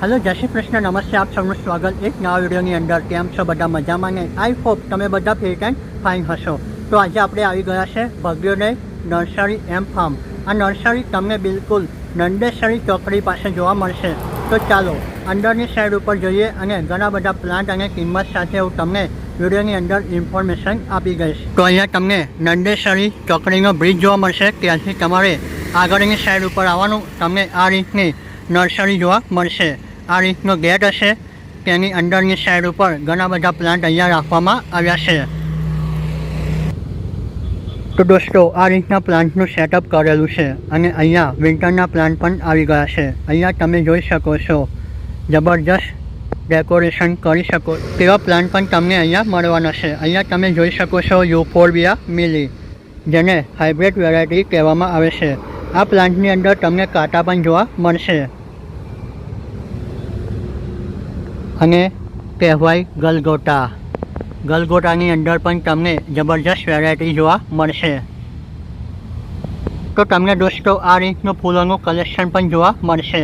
Hello, જય શ્રી કૃષ્ણ. નમસ્તે, આપ સૌનું સ્વાગત એક નવા વિડીયોની અંદર. કેમ છો? બધા મજામાં ને? આઈ હોપ તમે બધા ફિટ એન્ડ ફાઇન હશો. તો આજે આપણે આવી ગયા છે ભગ્યોદય નર્સરી એમ ફાર્મ આ નર્સરી તમને બિલકુલ નંદેસરી ચોકડી પાસે જોવા મળશે. તો ચાલો, અંદરની સાઈડ ઉપર જઈએ અને ઘણા બધા પ્લાન્ટ અને કિંમત સાથે હું તમને વિડીયોની અંદર ઇન્ફોર્મેશન આપી ગઈશ તો અહીંયા તમને નંદેસરી ચોકડીનો બ્રિજ જોવા મળશે. ત્યાંથી તમારે આગળની સાઈડ ઉપર આવવાનું તમને આ રીતની નર્સરી જોવા મળશે. આ રીતનો ગેટ હશે. તેની અંદરની સાઈડ ઉપર ઘણા બધા પ્લાન્ટ અહીંયા રાખવામાં આવ્યા છે. તો દોસ્તો, આ રીતના પ્લાન્ટનું સેટઅપ કરેલું છે અને અહીંયા વિન્ટરના પ્લાન્ટ પણ આવી ગયા છે. અહીંયા તમે જોઈ શકો છો, જબરજસ્ત ડેકોરેશન કરી શકો તેવા પ્લાન્ટ પણ તમને અહીંયા મળવાના છે. અહીંયા તમે જોઈ શકો છો યુફોર્બિયા મિલી જેને હાઇબ્રિડ વેરાયટી કહેવામાં આવે છે. આ પ્લાન્ટની અંદર તમને કાંટા પણ જોવા મળશે. અને કહેવાય ગલગોટા. ગલગોટાની અંદર પણ તમને જબરજસ્ત વેરાયટી જોવા મળશે. તો તમને દોસ્તો, આ રીતનું ફૂલોનું કલેક્શન પણ જોવા મળશે.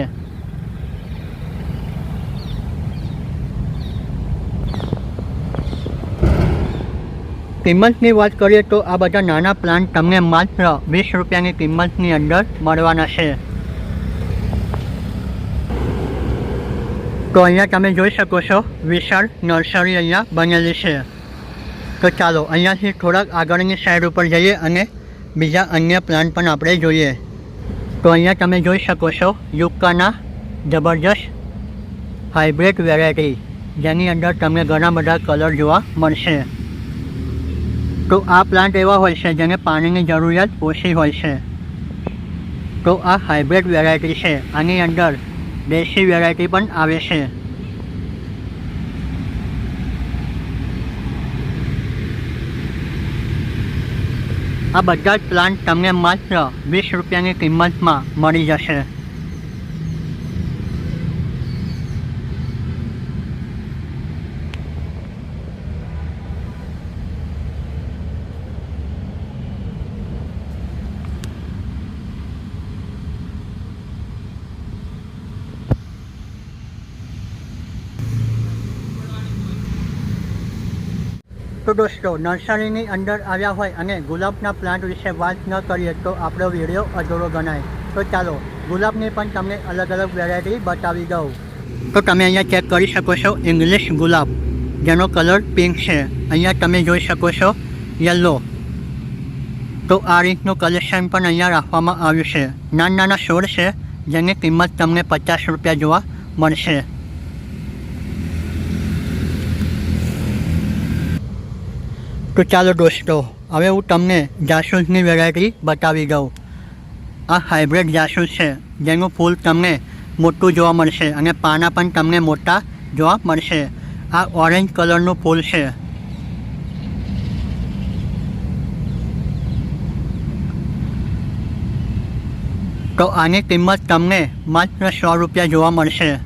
કિંમતની વાત કરીએ તો આ બધા નાના પ્લાન્ટ તમને માત્ર વીસ રૂપિયાની કિંમતની અંદર મળવાના છે. તો અહીંયા તમે જોઈ શકો છો, વિશાળ નર્સરી અહીંયા બનેલી છે. તો ચાલો, અહીંયાથી થોડાક આગળની સાઈડ ઉપર જઈએ અને બીજા અન્ય પ્લાન્ટ પણ આપણે જોઈએ. તો અહીંયા તમે જોઈ શકો છો, યુક્કાના જબરજસ્ત હાઇબ્રિડ વેરાયટી જેની અંદર તમને ઘણા બધા કલર જોવા મળશે. તો આ પ્લાન્ટ એવા હોય છે, જેને પાણીની જરૂરિયાત ઓછી હોય છે. તો આ હાઇબ્રિડ વેરાયટી છે, આની અંદર દેશી વેરાયટી પણ આવે છે. આ બધા જ પ્લાન્ટ તમને માત્ર વીસ રૂપિયાની કિંમતમાં મળી જશે. દોસ્તો, નર્સરીની અંદર આવ્યા હોય અને ગુલાબના પ્લાન્ટ વિશે વાત ન કરીએ તો આપણો વીડિયો અધૂરો ગણાય. તો ચાલો, ગુલાબની પણ તમને અલગ અલગ વેરાયટી બતાવી દઉં. તો તમે અહીંયા ચેક કરી શકો છો ઇંગ્લિશ ગુલાબ, જેનો કલર પિંક છે. અહીંયા તમે જોઈ શકો છો યલો તો આ રીતનું કલેક્શન પણ અહીંયા રાખવામાં આવ્યું છે. નાના નાના છોડ છે, જેની કિંમત તમને પચાસ રૂપિયા જોવા મળશે. તો ચાલો દોસ્તો, હવે હું તમને જાસૂસની વેરાયટી બતાવી દઉં. આ હાઇબ્રિડ જાસૂસ છે, જેનું ફૂલ તમને મોટું જોવા મળશે અને પાના પણ તમને મોટા જોવા મળશે. આ ઓરેન્જ કલરનું ફૂલ છે. તો આની કિંમત તમને માત્ર સો રૂપિયા જોવા મળશે.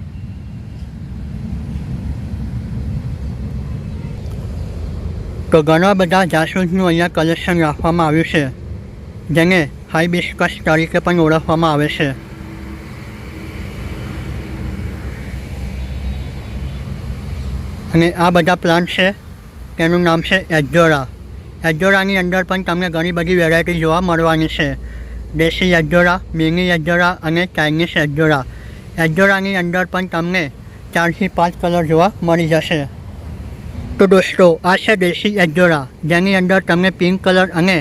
તો ઘણા બધા જાસૂસનું અહીંયા કલેક્શન રાખવામાં આવ્યું છે, જેને હાઇબિસ્કસ તરીકે પણ ઓળખવામાં આવે છે. અને આ બધા પ્લાન્ટ છે, તેનું નામ છે એજોરા એજોરાની અંદર પણ તમને ઘણી બધી વેરાયટી જોવા મળવાની છે. દેશી એજોરા મિની એજોરા અને ચાઇનીઝ એજોરા એજોરાની અંદર પણ તમને ચારથી પાંચ કલર જોવા મળી જશે. તો દોસ્તો આ છે દેશી એજોરા જેની અંદર તમને પિંક કલર અને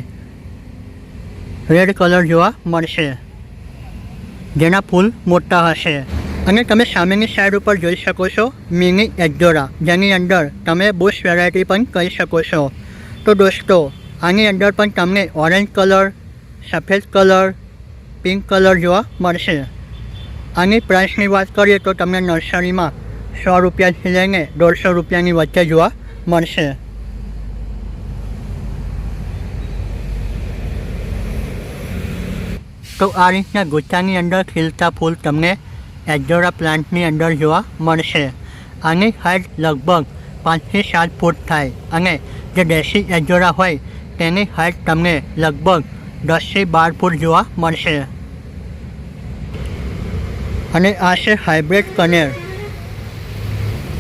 રેડ કલર જોવા મળશે, જેના ફૂલ મોટા હશે. અને તમે સામેની સાઈડ ઉપર જોઈ શકો છો મિની એજોરા જેની અંદર તમે બુશ વેરાયટી પણ કહી શકો છો. તો દોસ્તો, આની અંદર પણ તમને ઓરેન્જ કલર, સફેદ કલર, પિંક કલર જોવા મળશે. આની પ્રાઇસની વાત કરીએ તો તમને નર્સરીમાં સો રૂપિયાથી લઈને દોઢસો રૂપિયાની વચ્ચે જોવા મળશે. તો આ રીતના ગુચ્છાની અંદર ખીલતા ફૂલ તમને એજોરા પ્લાન્ટની અંદર જોવા મળશે. આની હાઇટ લગભગ પાંચથી સાત ફૂટ થાય અને જે દેશી એજોરા હોય તેની હાઇટ તમને લગભગ દસથી બાર ફૂટ જોવા મળશે. અને આ છે હાઇબ્રિડ કનેર.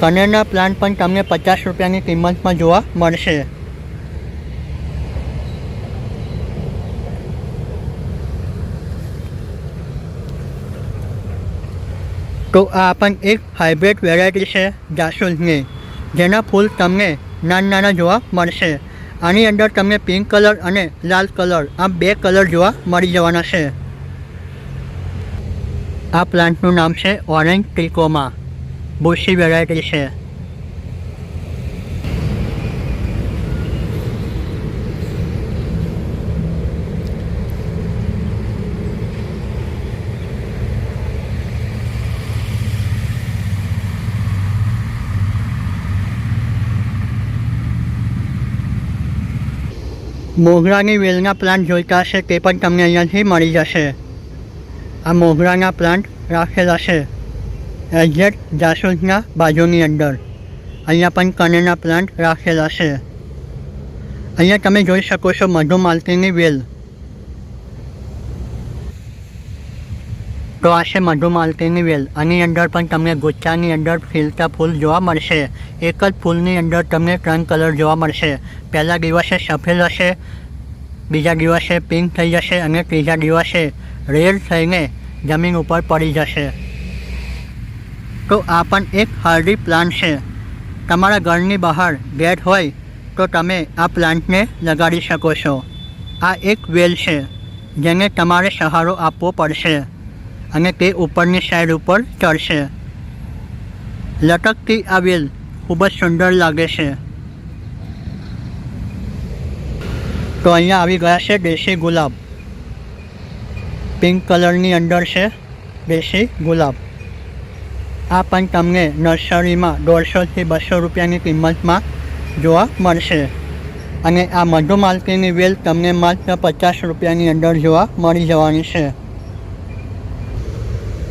કનેરના પ્લાન્ટ પણ તમને પચાસ રૂપિયાની કિંમતમાં જોવા મળશે. તો આ પણ એક હાઇબ્રિડ વેરાયટી છે જાસૂદની, જેના ફૂલ તમને નાના નાના જોવા મળશે. આની અંદર તમને પિંક કલર અને લાલ કલર આ બે કલર જોવા મળી જવાના છે. આ પ્લાન્ટનું નામ છે ઓરેન્જ ટીકોમા બુશી વેરાયટી છે મોગરાની વેલના પ્લાન્ટ જોઈતા હશે તે પણ તમને અહીંયાથી મળી જશે. આ મોગરાના પ્લાન્ટ રાખેલા છે. એક્ઝેક્ટ જાસૂદના બાજુની અંદર. અહીંયા પણ કનેના પ્લાન્ટ રાખેલા છે. અહીંયા તમે જોઈ શકો છો મધુમાલતીની વેલ. તો આ છે મધુમાલતીની વેલ. આની અંદર પણ તમને ગુચ્છાની અંદર ખીલતા ફૂલ જોવા મળશે. એક જ ફૂલની અંદર તમને ત્રણ કલર જોવા મળશે. પહેલા દિવસે સફેદ હશે, બીજા દિવસે પિંક થઈ જશે અને ત્રીજા દિવસે રેડ થઈને જમીન ઉપર પડી જશે. તો આ પણ એક હાર્ડી પ્લાન્ટ છે. તમારા ઘરની બહાર ગેટ હોય તો તમે આ પ્લાન્ટને લગાડી શકો છો. આ એક વેલ છે, જેને તમારે સહારો આપવો પડશે અને તે ઉપરની સાઈડ ઉપર ચડશે. લટકતી આ વેલ ખૂબ જ સુંદર લાગે છે. તો અહીંયા આવી ગયા છે દેશી ગુલાબ. પિંક કલરની અંદર છે દેશી ગુલાબ. આ પણ તમને નર્સરીમાં દોઢસોથી બસો રૂપિયાની કિંમતમાં જોવા મળશે. અને આ મધુમાલતીની વેલ તમને માત્ર પચાસ રૂપિયાની અંદર જોવા મળી જવાની છે.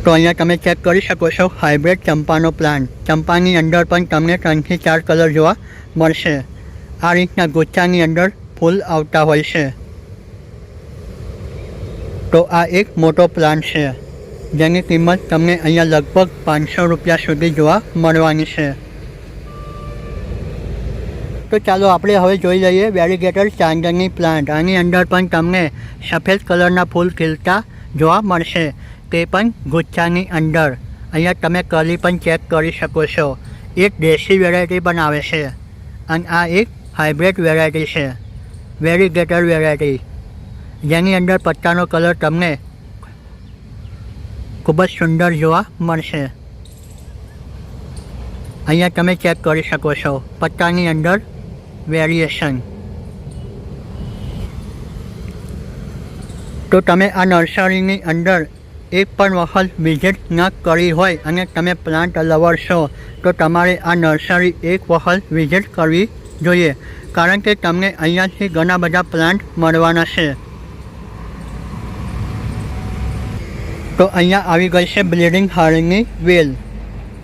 તો અહીંયા તમે ચેક કરી શકો છો હાઇબ્રિડ ચંપાનો પ્લાન્ટ. ચંપાની અંદર પણ તમને ત્રણથી ચાર કલર જોવા મળશે. આ રીતના ગુચ્છાની અંદર ફૂલ આવતા હોય છે. તો આ એક મોટો પ્લાન્ટ છે. જેની કિંમત તમને અહીંયા લગભગ પાંચસો રૂપિયા સુધી જોવા મળવાની છે. તો ચાલો આપણે હવે જોઈ લઈએ વેરીગેટર ચાંદની પ્લાન્ટ. આની અંદર પણ તમને સફેદ કલરના ફૂલ ખીલતા જોવા મળશે. તે પણ ગુચ્છાની અંદર. અહીંયા તમે કલી પણ ચેક કરી શકો છો. એક દેશી વેરાયટી પણ આવે છે અને આ એક હાઇબ્રિડ વેરાયટી છે. વેરીગેટર વેરાયટી જેની અંદર પત્તાનો કલર તમને ખૂબ જ સુંદર જોવા મળશે. અહીંયા તમે ચેક કરી શકો છો પત્તાની અંદર વેરિએશન તો તમે આ નર્સરીની અંદર એક પણ વખત વિઝિટ ન કરી હોય અને તમે પ્લાન્ટ લવર છો, તો તમારે આ નર્સરી એક વખત વિઝિટ કરવી જોઈએ. કારણ કે તમને અહીંયાથી ઘણા બધા પ્લાન્ટ મળવાના છે. તો અહીંયા આવી ગઈ છે બ્લીડિંગ હાર્ડની વેલ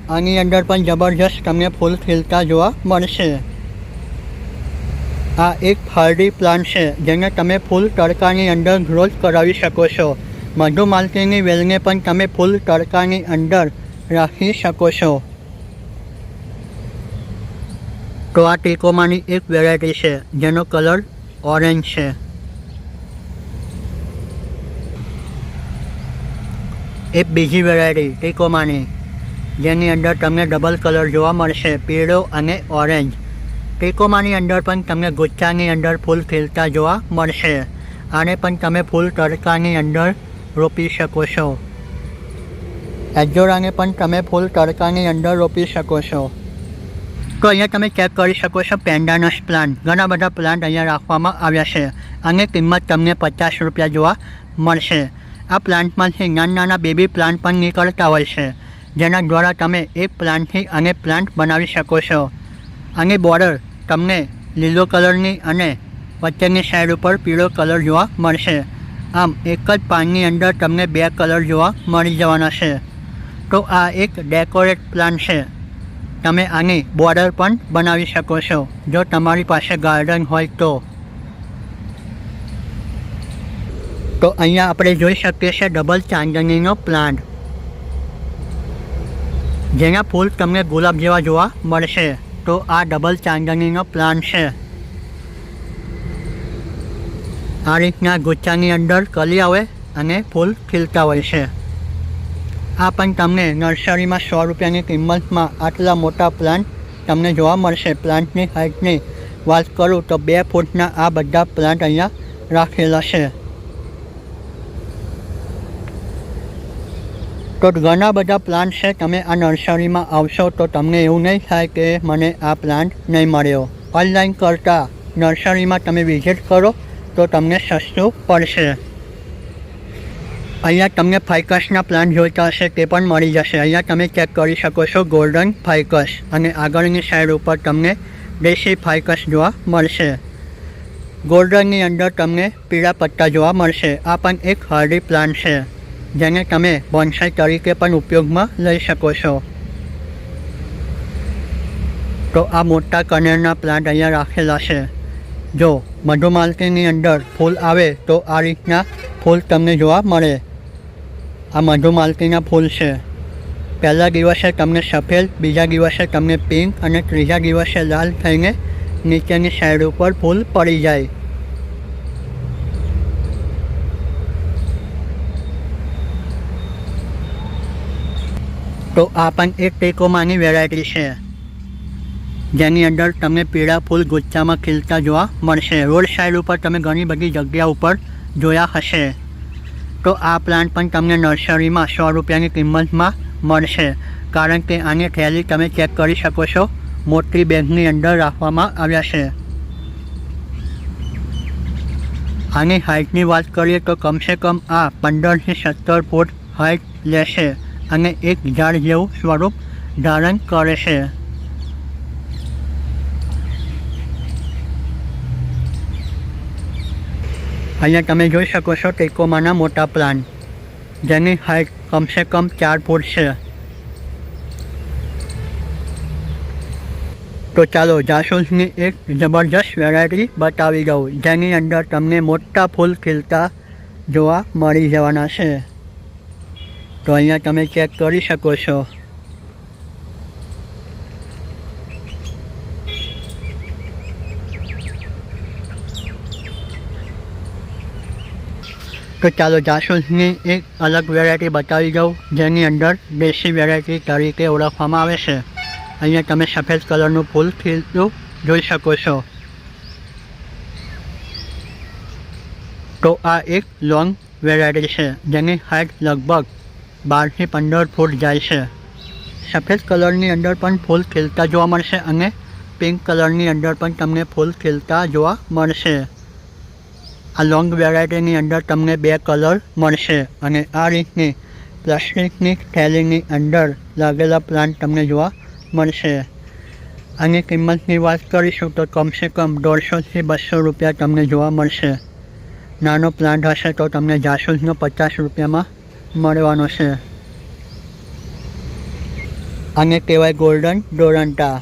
આની અંદર પણ જબરજસ્ત તમને ફૂલ ખીલતા જોવા મળશે. આ એક હાર્ડી પ્લાન્ટ છે, જેને તમે ફૂલ તડકાની અંદર ગ્રોથ કરાવી શકો છો. મધુમાલતીની વેલને પણ તમે ફૂલ તડકાની અંદર રાખી શકો છો. તો આ ટેકોમાંની એક વેરાયટી છે, જેનો કલર ઓરેન્જ છે. એક બીજી વેરાયટી ટીકોમાની જેની અંદર તમને ડબલ કલર જોવા મળશે, પીળો અને ઓરેન્જ ટીકોમાની અંદર પણ તમને ગુચ્છાની અંદર ફૂલ ખીલતા જોવા મળશે. આને પણ તમે ફૂલ તડકાની અંદર રોપી શકો છો. એજોરાને પણ તમે ફૂલ તડકાની અંદર રોપી શકો છો. તો અહીંયા તમે ચેક કરી શકો છો પેન્ડાનસ પ્લાન્ટ ઘણા બધા પ્લાન્ટ અહીંયા રાખવામાં આવ્યા છે અને કિંમત તમને પચાસ રૂપિયા જોવા મળશે. આ પ્લાન્ટમાંથી નાના નાના બેબી પ્લાન્ટ પણ નીકળતા હોય છે, જેના દ્વારા તમે એક પ્લાન્ટથી અને પ્લાન્ટ બનાવી શકો છો. આની બોર્ડર તમને લીલો કલરની અને વચ્ચેની સાઈડ ઉપર પીળો કલર જોવા મળશે. આમ એક જ પાનની અંદર તમને બે કલર જોવા મળી જવાના છે. તો આ એક ડેકોરેટ પ્લાન્ટ છે. તમે આની બોર્ડર પણ બનાવી શકો છો. જો તમારી પાસે ગાર્ડન હોય તો તો અહીંયા આપણે જોઈ શકીએ છીએ ડબલ ચાંદનીનો પ્લાન્ટ. જેના ફૂલ તમને ગુલાબ જેવા જોવા મળશે. તો આ ડબલ ચાંદનીનો પ્લાન્ટ છે. આ રીતના ગુચ્છાની અંદર કલી આવે અને ફૂલ ખીલતા હોય છે. આ પણ તમને નર્સરીમાં સો રૂપિયાની કિંમતમાં આટલા મોટા પ્લાન્ટ તમને જોવા મળશે. પ્લાન્ટની હાઇટની વાત કરું તો બે ફૂટના આ બધા પ્લાન્ટ અહીંયા રાખેલા છે. તો ઘણા બધા પ્લાન્ટ છે. તમે આ નર્સરીમાં આવશો તો તમને એવું નહીં થાય કે મને આ પ્લાન્ટ નહીં મળ્યો. ઓનલાઈન કરતાં નર્સરીમાં તમે વિઝિટ કરો તો તમને સસ્તું પડશે. અહીંયા તમને ફાઇકસના પ્લાન્ટ જોઈતા હશે તે પણ મળી જશે. અહીંયા તમે ચેક કરી શકો છો ગોલ્ડન ફાઇકસ અને આગળની સાઈડ ઉપર તમને દેશી ફાઇકસ જોવા મળશે. ગોલ્ડનની અંદર તમને પીળા પત્તા જોવા મળશે. આ પણ એક હાર્ડી પ્લાન્ટ છે. જેને તમે બોન્સાઈ તરીકે પણ ઉપયોગમાં લઈ શકો છો. તો આ મોટા કનેરના પ્લાન્ટ અહીંયા રાખેલા છે. જો મધુમાલતીની અંદર ફૂલ આવે તો આ રીતના ફૂલ તમને જોવા મળે. આ મધુમાલતીના ફૂલ છે. પહેલા દિવસે તમને સફેદ, બીજા દિવસે તમને પિંક અને ત્રીજા દિવસે લાલ થઈને નીચેની સાઈડ ઉપર ફૂલ પડી જાય. તો આ પણ એક ટેકોમાંની વેરાયટી છે. જેની અંદર તમને પીળા ફૂલ ગુચ્છામાં ખીલતા જોવા મળશે. રોડ સાઈડ ઉપર તમે ઘણી બધી જગ્યા ઉપર જોયા હશે. તો આ પ્લાન્ટ પણ તમને નર્સરીમાં સો રૂપિયાની કિંમતમાં મળશે. કારણ કે આની થેલી તમે ચેક કરી શકો છો. મોટી બેગની અંદર રાખવામાં આવ્યા છે. આની હાઇટની વાત કરીએ તો કમસે કમ આ પંદરથી સત્તર ફૂટ હાઇટ લેશે. અને એક ઝાડ જેવું સ્વરૂપ ધારણ કરે છે. અહીંયા તમે જોઈ શકો છો ટેકોમાના મોટા પ્લાન, જેની હાઇટ કમસે કમ ચાર ફૂટ છે. તો ચાલો જાસૂસની એક જબરજસ્ત વેરાયટી બતાવી દઉં, જેની અંદર તમને મોટા ફૂલ ખીલતા જોવા મળી જવાના છે. તો અહીંયા તમે ચેક કરી શકો છો. તો ચાલો જાસૂસની એક અલગ વેરાયટી બતાવી દઉં, જેની અંદર દેશી વેરાયટી તરીકે ઓળખવામાં આવે છે. અહીંયા તમે સફેદ કલરનું ફૂલ ખીલતું જોઈ શકો છો. તો આ એક લોંગ વેરાયટી છે, જેની હાઇટ લગભગ બારથી પંદર ફૂટ જાય છે. સફેદ કલરની અંદર પણ ફૂલ ખીલતા જોવા મળશે અને પિંક કલરની અંદર પણ તમને ફૂલ ખીલતા જોવા મળશે. આ લોંગ વેરાયટીની અંદર તમને બે કલર મળશે અને આ રીતની પ્લાસ્ટિકની થેલીની અંદર લાગેલા પ્લાન્ટ તમને જોવા મળશે. આની કિંમતની વાત કરીશું તો કમસે કમ દોઢસોથી બસો રૂપિયા તમને જોવા મળશે. નાનો પ્લાન્ટ હશે તો તમને જાસૂસનો પચાસ રૂપિયામાં મળવાનો છે. આને કહેવાય ગોલ્ડન ડોરંટા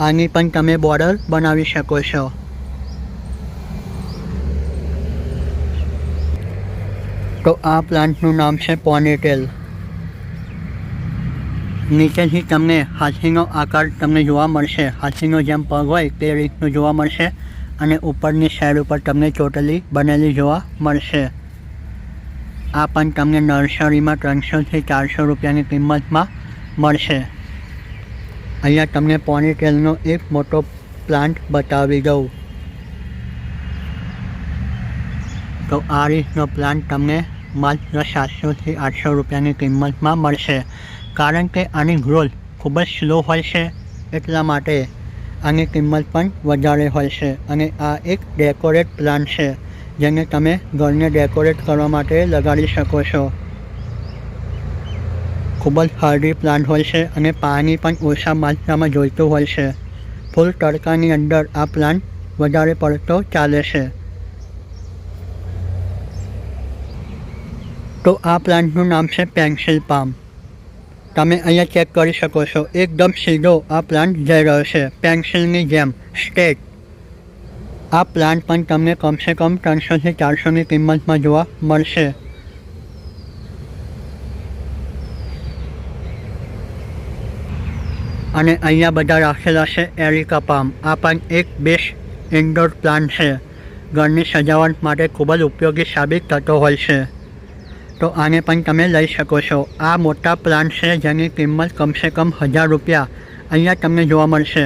આની પણ તમે બોર્ડર બનાવી શકો છો. તો આ પ્લાન્ટનું નામ છે પોનેટેલ નીચેથી તમને હાથીનો આકાર તમને જોવા મળશે. હાથીનો જેમ પગ હોય તે રીતનું જોવા મળશે અને ઉપરની સાઈડ ઉપર તમને ચોટલી બનેલી જોવા મળશે. આ પણ તમને નર્સરીમાં ત્રણસોથી ચારસો રૂપિયાની કિંમતમાં મળશે. અહીંયા તમને પોનીટેલનો એક મોટો પ્લાન્ટ બતાવી દઉં. તો આ રીતનો પ્લાન્ટ તમને માત્ર સાતસોથી આઠસો રૂપિયાની કિંમતમાં મળશે. કારણ કે આની ગ્રોથ ખૂબ જ સ્લો હોય છે એટલા માટે આની કિંમત પણ વધારે હોય છે. અને આ એક ડેકોરેટ પ્લાન્ટ છે. જેને તમે ઘરને ડેકોરેટ કરવા માટે લગાડી શકો છો. ખૂબ જ હાર્ડી પ્લાન્ટ હોય છે અને પાણી પણ ઓછા માત્રામાં જોઈતું હોય છે. ફૂલ તડકાની અંદર આ પ્લાન્ટ વધારે પડતો ચાલે છે. તો આ પ્લાન્ટનું નામ છે પેન્સિલ પામ તમે અહીંયા ચેક કરી શકો છો. એકદમ સીધો આ પ્લાન્ટ જઈ રહ્યો છે. પેન્સિલની જેમ સ્ટેટ આ પ્લાન્ટ પણ તમને કમસે કમ ત્રણસોથી ચારસોની કિંમતમાં જોવા મળશે. અને અહીંયા બધા રાખેલા છે એરિકા પામ. આ પણ એક બેસ્ટ ઇન્ડોર પ્લાન્ટ છે. ઘરની સજાવટ માટે ખૂબ જ ઉપયોગી સાબિત થતો હોય છે. તો આને પણ તમે લઈ શકો છો. આ મોટા પ્લાન્ટ છે જેની કિંમત કમસે કમ હજાર રૂપિયા અહીંયા તમને જોવા મળશે.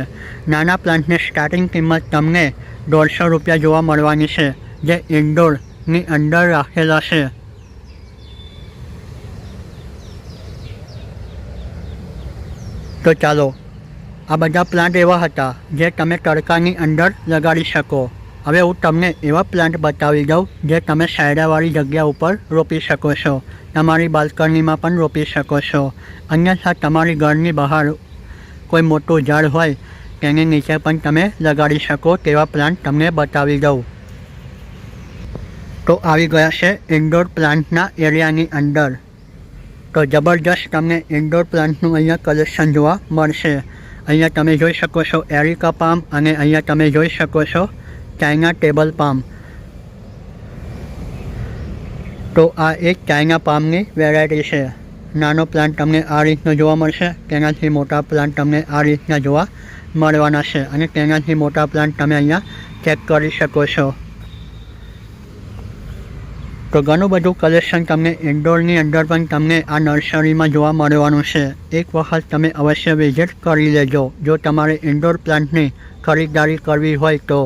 નાના પ્લાન્ટની સ્ટાર્ટિંગ કિંમત તમને દોઢસો રૂપિયા જોવા મળવાની છે, જે ઇન્ડોરની અંદર રાખેલા છે. તો ચાલો, આ બધા પ્લાન્ટ એવા હતા, જે તમે તડકાની અંદર લગાડી શકો. હવે હું તમને એવા પ્લાન્ટ બતાવી દઉં, જે તમે સાયડાવાળી જગ્યા ઉપર રોપી શકો છો. તમારી બાલ્કનીમાં પણ રોપી શકો છો. અન્યથા તમારી ઘરની બહાર કોઈ મોટું ઝાડ હોય તેની નીચે પણ તમે લગાડી શકો તેવા પ્લાન્ટ તમને બતાવી દઉં. તો આવી ગયા છે ઇન્ડોર પ્લાન્ટના એરિયાની અંદર. તો જબરજસ્ત તમને ઇન્ડોર પ્લાન્ટનું અહીંયા કલેક્શન જોવા મળશે. અહીંયા તમે જોઈ શકો છો એરિકા પામ અને અહીંયા તમે જોઈ શકો છો ચાઇના ટેબલ પામ તો આ એક ચાઇના પામની વેરાયટી છે. નાનો પ્લાન્ટ તમને આ રીતનો જોવા મળશે. તેનાથી મોટા પ્લાન્ટ તમને આ રીતના જોવા મળવાના છે અને તેનાથી મોટા પ્લાન્ટ તમે અહીંયા ચેક કરી શકો છો. તો ઘણું બધું કલેક્શન તમને ઇન્ડોરની અંદર પણ તમને આ નર્સરીમાં જોવા મળવાનું છે. એક વખત તમે અવશ્ય વિઝિટ કરી લેજો. જો તમારે ઇન્ડોર પ્લાન્ટની ખરીદદારી કરવી હોય તો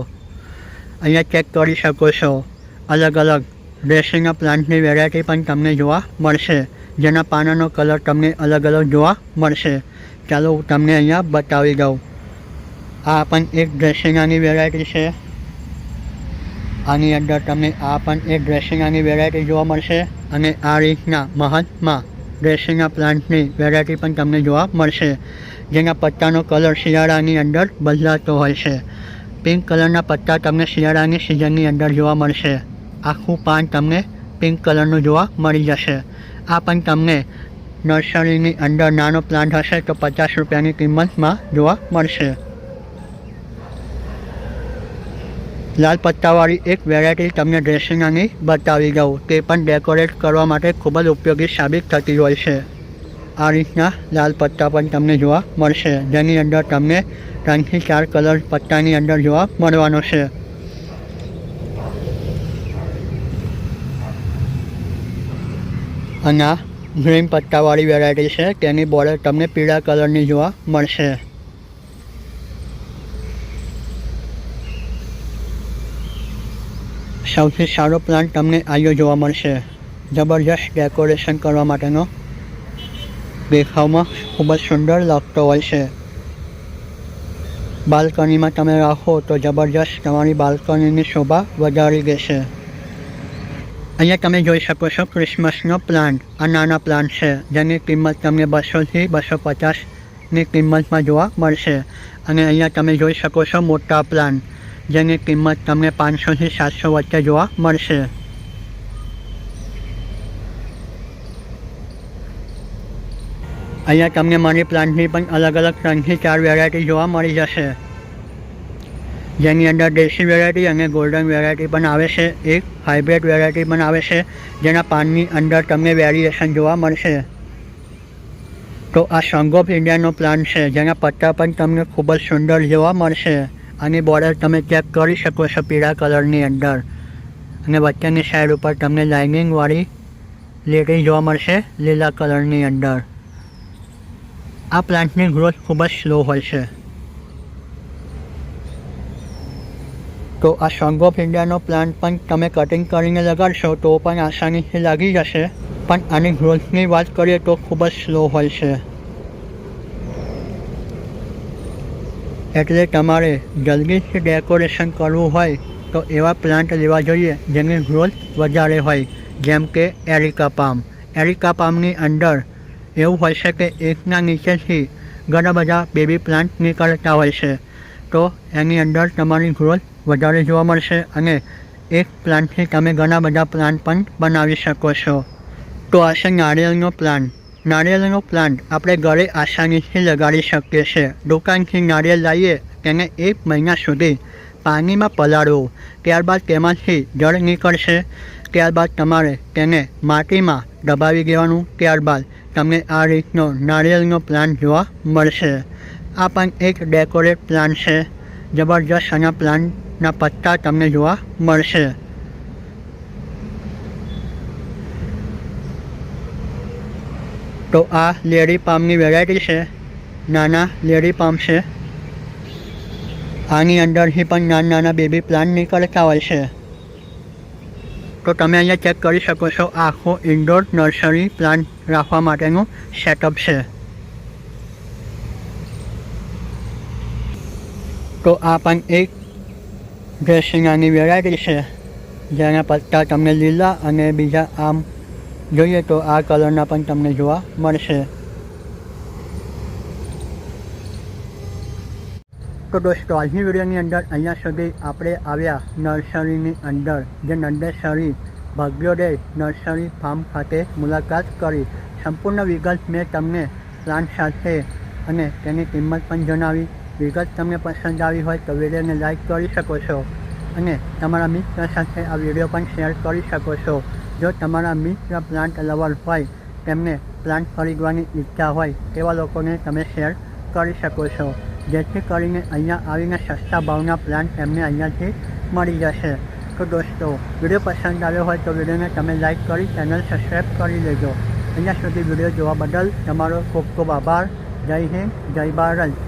અહીંયા ચેક કરી શકો છો. અલગ અલગ ડ્રેસિંગના પ્લાન્ટની વેરાયટી પણ તમને જોવા મળશે. જેના પાનાનો કલર તમને અલગ અલગ જોવા મળશે. ચાલો હું તમને અહીંયા બતાવી દઉં. આ પણ એક ડ્રેસિંગાની વેરાયટી છે. આની અંદર તમને આ પણ એક ડ્રેસિંગાની વેરાયટી જોવા મળશે અને આ રીતના મહંતમાં ડ્રેસિંગા પ્લાન્ટની વેરાયટી પણ તમને જોવા મળશે. જેના પત્તાનો કલર શિયાળાની અંદર બદલાતો હોય છે. પિંક કલરના પત્તા તમને શિયાળાની સિઝનની અંદર જોવા મળશે. આખું પાન તમને પિંક કલરનું જોવા મળી જશે. આ પણ તમને નર્સરીની અંદર નાનો પ્લાન્ટ હશે તો પચાસ રૂપિયાની કિંમતમાં જોવા મળશે. લાલ પત્તાવાળી એક વેરાયટી તમને ડ્રેસિંગની બતાવી દઉં. તે પણ ડેકોરેટ કરવા માટે ખૂબ જ ઉપયોગી સાબિત થતી હોય છે. આ રીતના લાલ પત્તા પણ તમને જોવા મળશે. જેની અંદર તમને ત્રણથી ચાર કલર પત્તાની અંદર જોવા મળવાનો છે. અને આ ગ્રીન પત્તાવાળી વેરાયટી છે. તેની બોર્ડર તમને પીળા કલરની જોવા મળશે. સૌથી સારો પ્લાન્ટ તમને આયો જોવા મળશે. જબરજસ્ત ડેકોરેશન કરવા માટેનો દેખાવમાં ખૂબ જ સુંદર લાગતો હોય છે. બાલ્કનીમાં તમે રાખો તો જબરજસ્ત તમારી બાલ્કનીની શોભા વધારી દેશે. અહીંયા તમે જોઈ શકો છો ક્રિસમસનો પ્લાન્ટ. આ નાના પ્લાન્ટ છે, જેની કિંમત તમને બસોથી બસો પચાસની કિંમતમાં જોવા મળશે. અને અહીંયા તમે જોઈ શકો છો મોટા પ્લાન્ટ. જેની કિંમત તમને પાંચસોથી સાતસો વચ્ચે જોવા મળશે. અહીંયા તમને મની પ્લાન્ટની પણ અલગ અલગ ત્રણથી ચાર વેરાયટી જોવા મળી જશે. જેની અંદર દેશી વેરાયટી અને ગોલ્ડન વેરાયટી પણ આવે છે. એક હાઇબ્રિડ વેરાયટી પણ આવે છે, જેના પાનની અંદર તમને વેરિએશન જોવા મળશે. તો આ સંગ ઓફ ઇન્ડિયાનો પ્લાન્ટ છે, જેના પત્તા પણ તમને ખૂબ જ સુંદર જોવા મળશે. આની બોર્ડર તમે ચેક કરી શકો છો પીળા કલરની અંદર. અને વચ્ચેની સાઈડ ઉપર તમને લાઇનિંગવાળી લેટી જોવા મળશે, લીલા કલરની અંદર. આ પ્લાન્ટની ગ્રોથ ખૂબ જ સ્લો હોય છે. તો આ ઇન્ડિયાનો પ્લાન્ટ પણ તમે કટિંગ કરીને લગાડશો તો પણ આસાનીથી લાગી જશે. પણ આની ગ્રોથની વાત કરીએ તો ખૂબ જ સ્લો હોય છે. એટલે તમારે જલ્દીથી ડેકોરેશન કરવું હોય તો એવા પ્લાન્ટ લેવા જોઈએ જેની ગ્રોથ વધારે હોય. જેમ કે એરિકા પામ. એરિકા પામની અંદર એવું હોય છે કે એકના નીચેથી ઘણા બધા બેબી પ્લાન્ટ નીકળતા હોય છે. તો એની અંદર તમારી ગ્રોથ વધારે જોવા મળશે અને એક પ્લાન્ટથી તમે ઘણા બધા પ્લાન્ટ પણ બનાવી શકો છો. તો આ છે નારિયેળનો પ્લાન્ટ નારિયેળનો પ્લાન્ટ આપણે ઘરે આસાનીથી લગાડી શકીએ છીએ. દુકાનથી નારિયેળ લાવીએ, તેને એક મહિના સુધી પાણીમાં પલાળવું. ત્યારબાદ તેમાંથી જળ નીકળશે. ત્યારબાદ તમારે તેને માટીમાં દબાવી દેવાનું. ત્યારબાદ તમને આ રીતનો નારિયેળનો પ્લાન્ટ જોવા મળશે. આ પણ એક ડેકોરેટ પ્લાન્ટ છે. જબરજસ્ત આના પ્લાન્ટના પત્તા તમને જોવા મળશે. તો આ લેડી પામની વેરાયટી છે. નાના લેડી પામ છે. આની અંદરથી પણ નાના નાના બેબી પ્લાન્ટ નીકળતા હોય છે. તો તમે અહીંયા ચેક કરી શકો છો, આખો ઇન્ડોર નર્સરી પ્લાન્ટ રાખવા માટેનું સેટઅપ છે. તો આ પણ એક ડ્રેસિંગાની વેરાયટી છે. જેના પત્તા તમને લીલા અને બીજા આમ જોઈએ તો આ કલરના પણ તમને જોવા મળશે. તો દોસ્તો, આજની વિડીયોની અંદર અહીંયા સુધી આપણે આવ્યા નર્સરીની અંદર, જે નંદેસરી ભાગ્યોદય નર્સરી ફાર્મ ખાતે મુલાકાત કરી. સંપૂર્ણ વિગત મેં તમને પ્લાન્ટ સાથે અને તેની કિંમત પણ જણાવી. વિગત તમને પસંદ આવી હોય તો વિડીયોને લાઇક કરી શકો છો અને તમારા મિત્ર સાથે આ વીડિયો પણ શેર કરી શકો છો. જો તમારા મિત્ર પ્લાન્ટ લવર હોય, તેમને પ્લાન્ટ ખરીદવાની ઈચ્છા હોય, તેવા લોકોને તમે શેર કરી શકો છો. જેથી કરીને અહીંયા આવીને સસ્તા ભાવના પ્લાન્ટ એમને અહીંયાથી મળી જશે. તો દોસ્તો, વીડિયો પસંદ આવ્યો હોય તો વિડીયોને તમે લાઇક કરી, ચેનલ સબસ્ક્રાઈબ કરી લેજો. અહીંયા સુધી વીડિયો જોવા બદલ તમારો ખૂબ ખૂબ આભાર. જય હિન્દ, જય ભારત.